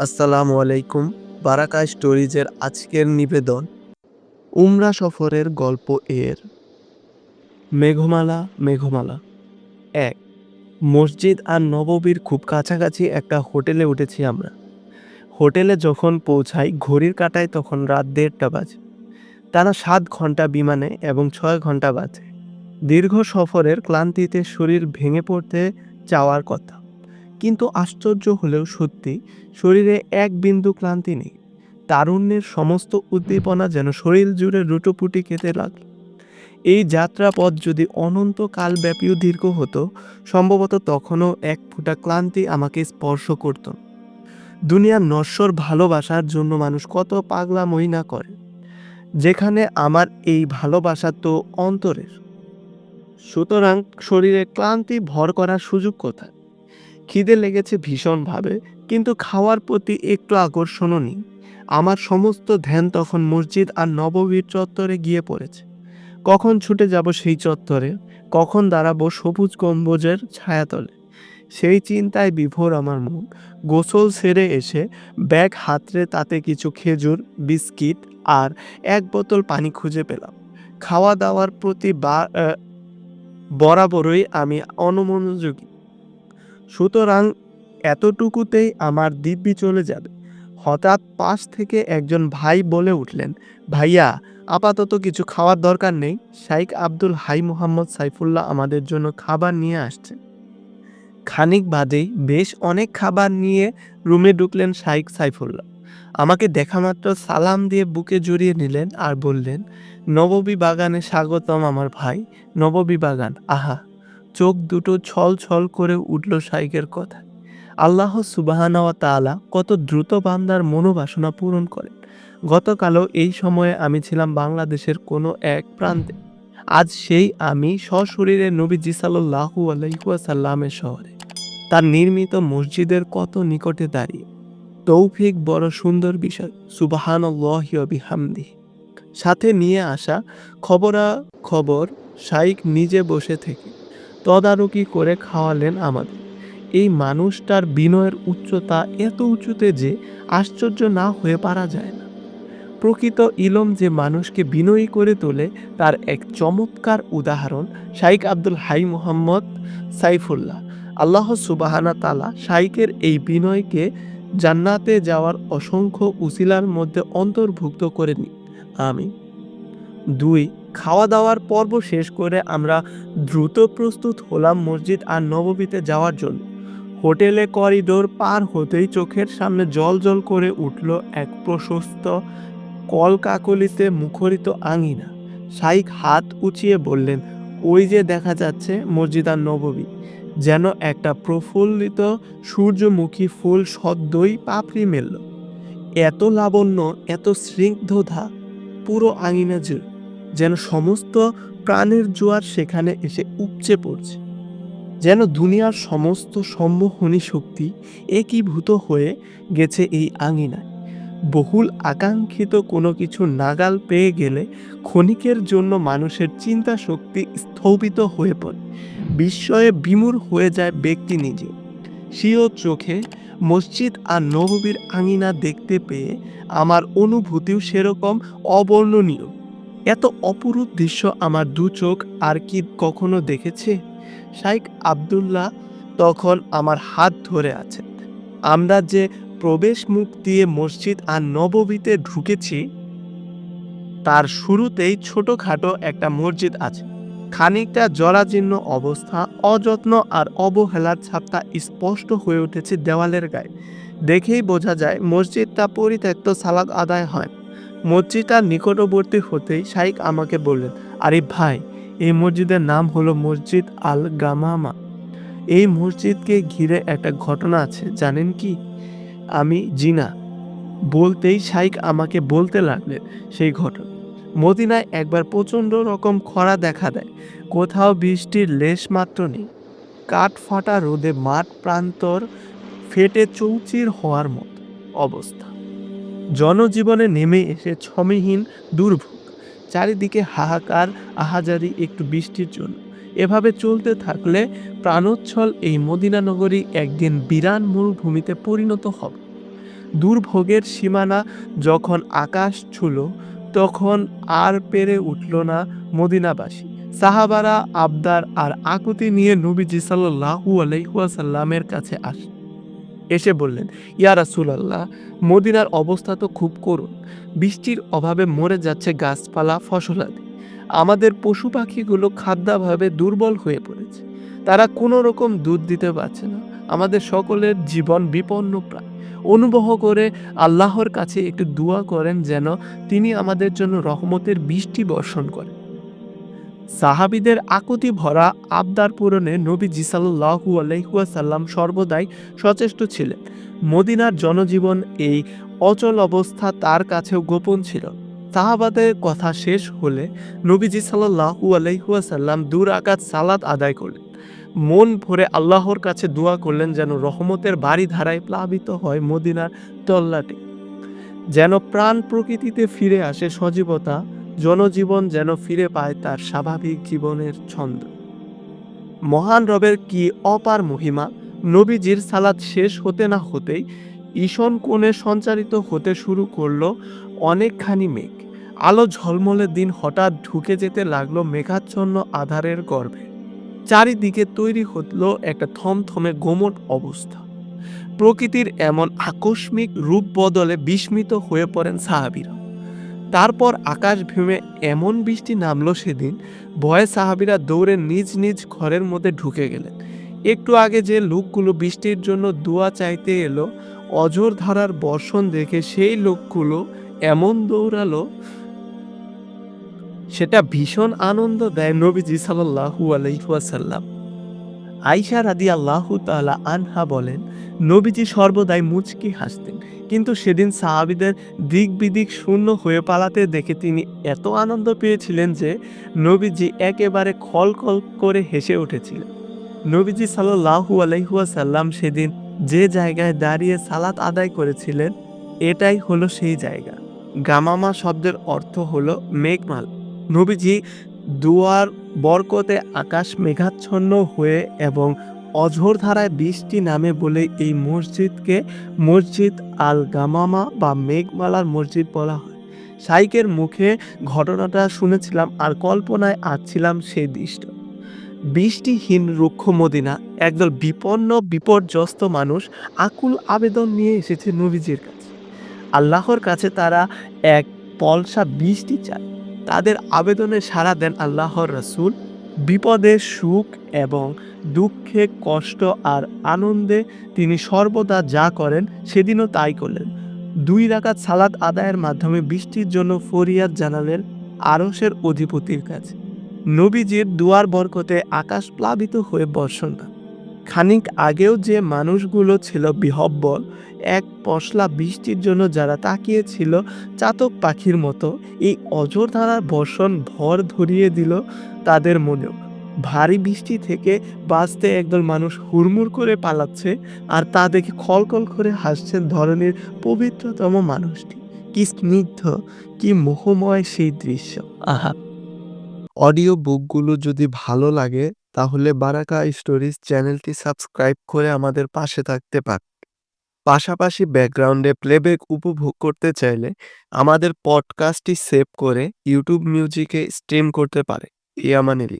আসসালামু আলাইকুম বারাকা স্টোরিজের আজকের নিবেদন। উমরা সফরের গল্প এর। মেঘমালা মেঘমালা। এক, মসজিদ আর নববীর খুব কাছাকাছি একটা হোটেলে উঠেছি আমরা। হোটেলে যখন পৌঁছাই, ঘড়ির কাটায় তখন রাত দেড়টা বাজে। টানা সাত ঘণ্টা বিমানে এবং ছয় ঘণ্টা বাজে। দীর্ঘ সফরের ক্লান্তিতে শরীর ভেঙে পড়তে চাওয়ার কথা। কিন্তু আশ্চর্য হলেও সত্যি, শরীরে এক বিন্দু ক্লান্তি নেই। তারুণ্যের সমস্ত উদ্দীপনা যেন শরীর জুড়ে রুটোপুটি খেতে লাগল এই যাত্রাপথ যদি অনন্তকাল ব্যাপীও দীর্ঘ হতো, সম্ভবত তখনও এক ফোঁটা ক্লান্তি আমাকে স্পর্শ করত। দুনিয়ার নশ্বর ভালোবাসার জন্য মানুষ কত পাগলামই না করে। যেখানে আমার এই ভালোবাসা তো অন্তরের। সুতরাং শরীরে ক্লান্তি ভর করার সুযোগ কোথায়? খিদে লেগেছে ভীষণভাবে, কিন্তু খাওয়ার প্রতি একটু আকর্ষণও নেই। আমার সমস্ত ধ্যান তখন মসজিদ আর নববীর চত্বরে গিয়ে পড়েছে। কখন ছুটে যাব সেই চত্বরে, কখন দাঁড়াবো সবুজ গম্বুজের ছায়াতলে? সেই চিন্তায় বিভোর আমার মুখ গোসল সেরে এসে ব্যাগ হাতড়ে তাতে কিছু খেজুর, বিস্কিট আর এক বোতল পানি খুঁজে পেলাম। খাওয়া দাওয়ার প্রতি বরাবরই আমি অনমনোযোগী। সুতরাং এতটুকুতেই আমার দিব্যি চলে যাবে। হঠাৎ পাশ থেকে একজন ভাই বলে উঠলেন, ভাইয়া, আপাতত কিছু খাওয়ার দরকার নেই। শাইখ আব্দুল হাই মোহাম্মদ সাইফুল্লাহ আমাদের জন্য খাবার নিয়ে আসছে। খানিক বাদেই বেশ অনেক খাবার নিয়ে রুমে ঢুকলেন শাইখ সাইফুল্লাহ। আমাকে দেখা মাত্র সালাম দিয়ে বুকে জড়িয়ে নিলেন আর বললেন, নববী বাগানে স্বাগতম আমার ভাই, নববী বাগান, আহা চোখ দুটো ছল ছল করে উঠল শাইকের কথা আল্লাহ সুবাহানা তাআলা কত দ্রুত বান্দার মনোবাসনা পূরণ করেন। গতকালও এই সময়ে আমি ছিলাম বাংলাদেশের কোনো এক প্রান্তে। আজ সেই আমি সশরীরে নবীজি সাল্লাহু আলাইসাল্লামের শহরে। তার নির্মিত মসজিদের কত নিকটে দাঁড়িয়ে। তৌফিক বড় সুন্দর বিষয় সুবাহান বিহামদি সাথে নিয়ে আসা খবরা খবর শাইক নিজে বসে থেকে তদারকি করে খাওয়ালেন আমাদের। এই মানুষটার বিনয়ের উচ্চতা এত উঁচুতে যে আশ্চর্য না হয়ে পারা যায় না। প্রকৃত ইলম যে মানুষকে বিনয়ী করে তোলে, তার এক চমৎকার উদাহরণ শাইক আব্দুল হাই মোহাম্মদ সাইফুল্লাহ। আল্লাহ সুবাহানা তালা শাইকের এই বিনয়কে জান্নাতে যাওয়ার অসংখ্য উসিলার মধ্যে অন্তর্ভুক্ত করে নি আমি দুই খাওয়া দাওয়ার পর্ব শেষ করে আমরা দ্রুত প্রস্তুত হলাম মসজিদ আর নববীতে যাওয়ার জন্য। হোটেলে করিডোর পার হতেই চোখের সামনে জল জল করে উঠল এক প্রশস্ত কলকাকলিতে মুখরিত আঙিনা। শাইক হাত উঁচিয়ে বললেন, ওই যে দেখা যাচ্ছে মসজিদ আর নববী, যেন একটা প্রফুল্লিত সূর্যমুখী ফুল সদ্যই পাপড়ি মেলল। এত লাবণ্য, এত স্নিগ্ধতা, পুরো আঙিনা জুড়ে। যেন সমস্ত প্রাণের জোয়ার সেখানে এসে উপচে পড়ছে। যেন দুনিয়ার সমস্ত সম্মোহনী শক্তি একীভূত হয়ে গেছে এই আঙিনায়। বহুল আকাঙ্ক্ষিত কোনো কিছু নাগাল পেয়ে গেলে ক্ষণিকের জন্য মানুষের চিন্তা শক্তি স্থবিত হয়ে পড়ে। বিস্ময়ে বিমূর হয়ে যায় ব্যক্তি নিজে। স্বীয় চোখে মসজিদ আর নববীর আঙিনা দেখতে পেয়ে আমার অনুভূতিও সেরকম অবর্ণনীয়। এত অপরূপ দৃশ্য আমার দু চোখ আর কি কখনো দেখেছে? শাইখ আব্দুল্লাহ তখন আমার হাত ধরে আছেন। আমরা যে প্রবেশ মুখ দিয়ে মসজিদ আর নববীতে ঢুকেছি, তার শুরুতেই ছোটখাটো একটা মসজিদ আছে। খানিকটা জরাজীর্ণ অবস্থা, অযত্ন আর অবহেলার ছাপটা স্পষ্ট হয়ে উঠেছে দেওয়ালের গায়ে। দেখেই বোঝা যায়, মসজিদটা পরিত্যক্ত সালাদ আদায় হয়। মসজিদটার নিকটবর্তী হতেই শাইক আমাকে বললেন, আরে ভাই, এই মসজিদের নাম হলো মসজিদ আল গামামা এই মসজিদকে ঘিরে একটা ঘটনা আছে, জানেন কি? আমি জিনা। বলতেই শাইক আমাকে বলতে লাগলেন সেই ঘটনা। মদিনায় একবার প্রচণ্ড রকম খরা দেখা দেয়, কোথাও বৃষ্টির লেশ মাত্র নেই। কাঠ ফাটা রোদে মাঠ প্রান্তর ফেটে চৌচির হওয়ার মতো অবস্থা। জনজীবনে নেমে এসে ছমিহীন, দুর্ভোগ। চারিদিকে হাহাকার, আহাজারি, একটু বৃষ্টির জন্য। এভাবে চলতে থাকলে প্রাণোচ্ছল এই মদিনা নগরী একদিন বিরান মরুভূমিতে পরিণত হবে। দুর্ভোগের সীমানা যখন আকাশ ছুল, তখন আর পেরে উঠল না মদিনাবাসী। সাহাবারা আবদার আর আকুতি নিয়ে নবীজি সাল্লাহু আলাইহুয়াসাল্লামের কাছে আসে এসে বললেন, ইয়া রাসূলাল্লাহ, মদিনার অবস্থা তো খুব করুণ। বৃষ্টির অভাবে মরে যাচ্ছে গাছপালা ফসলাদি আমাদের পশু পাখিগুলো খাদ্যাভাবে দুর্বল হয়ে পড়েছে। তারা কোনো রকম দুধ দিতে পারছে না। আমাদের সকলের জীবন বিপন্ন প্রায়। অনুভব করে আল্লাহর কাছে একটু দোয়া করেন যেন তিনি আমাদের জন্য রহমতের বৃষ্টি বর্ষণ করেন। সাহাবিদের আকুতি ভরা আবদার পূরণে নবীজি সাল্লাহু আলাইহুয়াসাল্লাম সর্বদাই সচেষ্ট ছিলেন। মদিনার জনজীবন এই অচল অবস্থা তার কাছেও গোপন ছিল। সাহাবাদের কথা শেষ হলে নবীজি সাল্লাহু আলাইহুয়াসাল্লাম দূর আকাত সালাত আদায় করলেন। মন ভরে আল্লাহর কাছে দোয়া করলেন যেন রহমতের বাড়ি ধারায় প্লাবিত হয় মদিনার তল্লাটি। যেন প্রাণ প্রকৃতিতে ফিরে আসে সজীবতা জনজীবন যেন ফিরে পায় তার স্বাভাবিক জীবনের ছন্দ। মহান রবের কি অপার মহিমা? নবীজির সালাদ শেষ হতে না হতেই ঈশন কোণে সঞ্চারিত হতে শুরু করল অনেকখানি মেঘ। আলো ঝলমলে দিন হঠাৎ ঢুকে যেতে লাগল মেঘাচ্ছন্ন আধারের গর্ভে। চারিদিকে তৈরি হলো একটা থমথমে গোমট অবস্থা। প্রকৃতির এমন আকস্মিক রূপ বদলে বিস্মিত হয়ে পড়েন সাহাবিরা। তারপর আকাশ ভেঙে এমন বৃষ্টি নামলো সেদিন, ভয়ে সাহাবিরা দৌড়ে নিজ নিজ ঘরের মধ্যে ঢুকে গেলেন। একটু আগে যে লোকগুলো বৃষ্টির জন্য দোয়া চাইতে এলো অজর ধারার বর্ষণ দেখে সেই লোকগুলো এমন দৌড়ালো, সেটা ভীষণ আনন্দ দেয় নবীজি সাল্লাহু আলাইহাসাল্লাম আইসা রাদি আল্লাহু তালা আনহা বলেন, নবীজি সর্বদাই মুচকি হাসতেন। কিন্তু সেদিন সাহাবিদের দিক বিদিক শূন্য হয়ে পালাতে দেখে তিনি এত আনন্দ পেয়েছিলেন যে নবীজি একেবারে খলখল করে হেসে উঠেছিলেন। নবীজি সাল্লাহু আলাইহুয়াসাল্লাম সেদিন যে জায়গায় দাঁড়িয়ে সালাত আদায় করেছিলেন, এটাই হলো সেই জায়গা। গামামা শব্দের অর্থ হলো মেঘমাল। নবীজি দুয়ার বরকতে আকাশ মেঘাচ্ছন্ন হয়ে এবং অঝোর ধারায় বৃষ্টি নামে বলে এই মসজিদকে মসজিদ আল গামামা বা মেঘমালার মসজিদ বলা হয়। সাইকের মুখে ঘটনাটা শুনেছিলাম আর কল্পনায় আসছিলাম সেই দৃশ্য। বৃষ্টিহীন রুক্ষ মদিনা, একদল বিপন্ন, বিপর্যস্ত মানুষ আকুল আবেদন নিয়ে এসেছে নবীজির কাছে। আল্লাহর কাছে তারা এক পলসা বৃষ্টি চায়। তাদের আবেদনে সাড়া দেন আল্লাহর রাসূল বিপদে সুখ এবং দুঃখে কষ্ট আর আনন্দে তিনি সর্বদা যা করেন সেদিনও তাই করলেন। দুই রাকাত সালাদ আদায়ের মাধ্যমে বৃষ্টির জন্য ফরিয়াদ জানালেন আরসের অধিপতির কাছে। নবীজির দুয়ার বরকতে আকাশ প্লাবিত হয়ে বর্ষণ খানিক আগেও যে মানুষগুলো ছিল বিহব্বল, এক পশলা বৃষ্টির জন্য যারা তাকিয়েছিল চাতক পাখির মতো, এই অজর ধারার বর্ষণ ভর ধরিয়ে দিল তাদের মনেও। ভারী বৃষ্টি থেকে বাঁচতে একদল মানুষ হুড়মুড় করে পালাচ্ছে আর তা দেখে খলকল করে হাসছেন ধরনের পবিত্রতম মানুষটি। কি স্নিগ্ধ, কি মোহময় সেই দৃশ্য। আহা! অডিও বুকগুলো যদি ভালো লাগে তাহলে বারাকা স্টোরিজ চ্যানেলটি সাবস্ক্রাইব করে আমাদের পাশে থাকতে পার। পাশাপাশি ব্যাকগ্রাউন্ডে প্লেব্যাক উপভোগ করতে চাইলে আমাদের পডকাস্টটি সেভ করে ইউটিউব মিউজিকে স্ট্রিম করতে পারে। ইয়ামানেলি